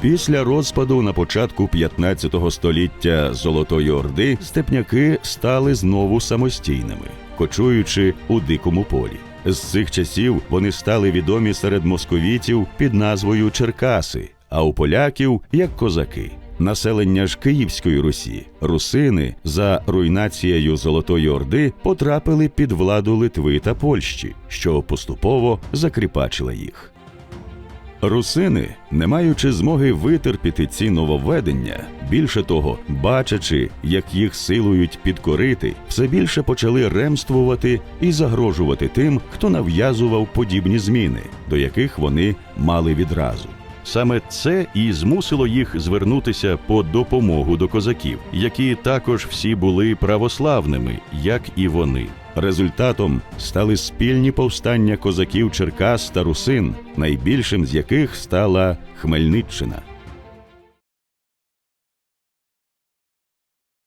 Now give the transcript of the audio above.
Після розпаду на початку 15 століття Золотої Орди степняки стали знову самостійними, кочуючи у дикому полі. З цих часів вони стали відомі серед московітів під назвою Черкаси, а у поляків як козаки. Населення ж Київської Русі, русини за руйнацією Золотої Орди потрапили під владу Литви та Польщі, що поступово закріпачила їх. Русини, не маючи змоги витерпіти ці нововведення, більше того, бачачи, як їх силують підкорити, все більше почали ремствувати і загрожувати тим, хто нав'язував подібні зміни, до яких вони мали відразу. Саме це і змусило їх звернутися по допомогу до козаків, які також всі були православними, як і вони. Результатом стали спільні повстання козаків Черкас та Русин, найбільшим з яких стала Хмельниччина.